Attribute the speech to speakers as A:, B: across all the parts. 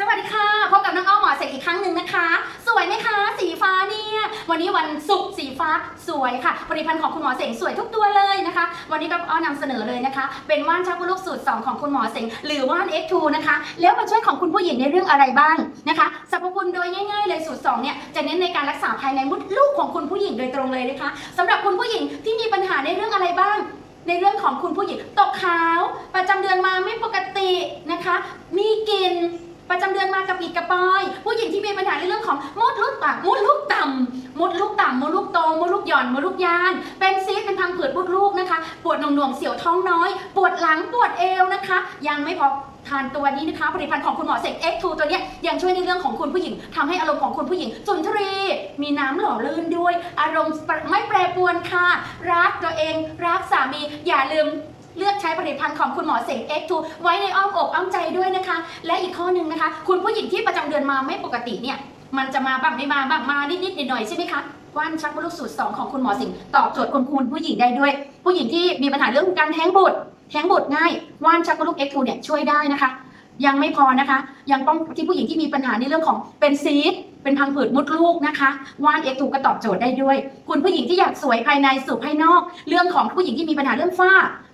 A: สวัสดีค่ะพบกับน้องอ้อหมอเสกอีกครั้งหนึ่งนะคะ สวยไหมคะ สีฟ้าเนี่ยวันนี้วันศุกร์สีฟ้าสวยค่ะผลิตภัณฑ์ของคุณหมอเสงสวยทุกตัวเลยนะคะ วันนี้ก็อ้อนำเสนอเลยนะคะ เป็นว่านชักลูกสูตร 2 ของคุณหมอเสงหรือว่าน X2 นะคะ แล้วมาช่วยของคุณผู้หญิงในเรื่องอะไรบ้างนะคะสรรพคุณโดยง่ายๆเลยสูตร2เนี่ยจะเน้นในการรักษาภายในมดลูกของคุณผู้หญิงโดยตรงเลยนะคะสำหรับคุณผู้หญิงที่มีปัญหาในเรื่องอะไรบ้าง ในเรื่องของคุณผู้หญิงตกขาว ประจำเดือนมาไม่ปกตินะคะ มีกลิ่น ประจำเดือนมากระปิดกระปอย ผู้หญิงที่มีปัญหาในเรื่องของมดลูกต่ำมดลูกต่ำมดลูกต่ำมดลูกโตมดลูกหย่อนมดลูกยาน เป็นซีสเป็นพังผืดมดลูกนะคะ ปวดหน่วงๆเสียวท้องน้อย ปวดหลังปวดเอวนะคะ ยังไม่พอทานตัวนี้นะคะผลิตภัณฑ์ของคุณหมอเสก X2 ตัวนี้ยังช่วยในเรื่องของคุณผู้หญิงทำให้อารมณ์ของคุณผู้หญิงสุนทรี มีน้ำหล่อลื่นด้วย อารมณ์ไม่แปรปรวนค่ะ รักตัวเอง รักสามีอย่าลืม เลือกใช้ผลิตภัณฑ์ของคุณหมอเสง X2 ไว้ในอ้อมอกอ้อมใจด้วยนะคะ และอีกข้อหนึ่งนะคะ คุณผู้หญิงที่ประจำเดือนมาไม่ปกติเนี่ยมันจะมาบ้างไม่มาบ้างมานิดๆหน่อยๆใช่ไหมคะว่านชักมดลูกสูตร 2 ของคุณหมอสิงตอบโจทย์คุณคุณผู้หญิงได้ด้วย ผู้หญิงที่มีปัญหาเรื่องการแท้งบุตรแท้งบุตรง่ายว่านชักมดลูก X2 เนี่ยช่วยได้นะคะ ยังไม่พอนะคะ ยังต้องที่ผู้หญิงที่มีปัญหาในเรื่องของเป็นซีดเป็นพังผืดมุดลูกนะคะว่านเอ็กถูกก็ตอบโจทย์ได้ด้วย คุณผู้หญิงที่อยากสวยภายในสู่ภายนอก เรื่องของผู้หญิงที่มีปัญหาเรื่องฝ้า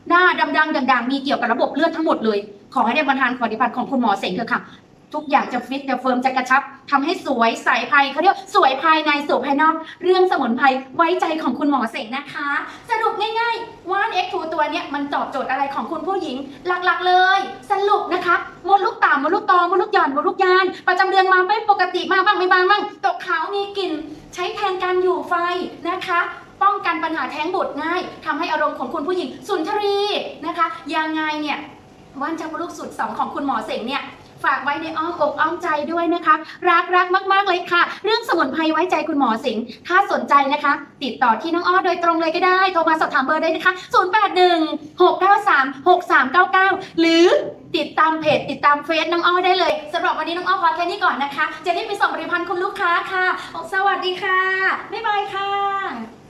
A: หน้าดำๆด่างๆ มีเกี่ยวกับระบบเลือดทั้งหมดเลย ขอให้ได้บรรทานผลิตภัตของคุณหมอเสงเถอะค่ะ ทุกอย่างจะฟิตจะเฟิร์มจะกระชับทำให้สวยใสภายเขาเรียกสวยภายในสู่ภายนอก เรื่องสมุนไพรไว้ใจของคุณหมอเสงนะคะ สรุปง่ายๆว่าน X2 ตัวเนี้ยมันตอบโจทย์อะไรของคุณผู้หญิง หลักๆเลย สรุปนะคะมดลูกต่ำมดลูกตอมดลูกหย่อนมดลูกยาน ประจำเดือนมาไม่ปกติมากบ้างไม่บางบ้างตกขาวมีกลิ่นใช้แทนการอยู่ไฟนะคะป้องกันปัญหาแท้งบุตรง่ายทำให้อารมณ์ของคุณผู้หญิงสุนทรีนะคะยังไงเนี่ยว่านชักลูกสุดสองของคุณหมอเสงเนี่ย ฝากไว้ในอ้อมอกอ้อมใจด้วยนะคะ รักรักมากๆเลยค่ะ เรื่องสมุนไพรไว้ใจคุณหมอสิงห์ถ้าสนใจนะคะ ติดต่อที่น้องอ้อโดยตรงเลยก็ได้ โทรมาสอบถามเบอร์ได้นะคะ 081 693 6399 หรือติดตามเพจติดตามเฟซน้องอ้อได้เลยสำหรับวันนี้น้องอ้อพอแค่นี้ก่อนนะคะ จะได้ไปส่งผลิตภัณฑ์คุณลูกค้าค่ะ สวัสดีค่ะบ๊ายบายค่ะ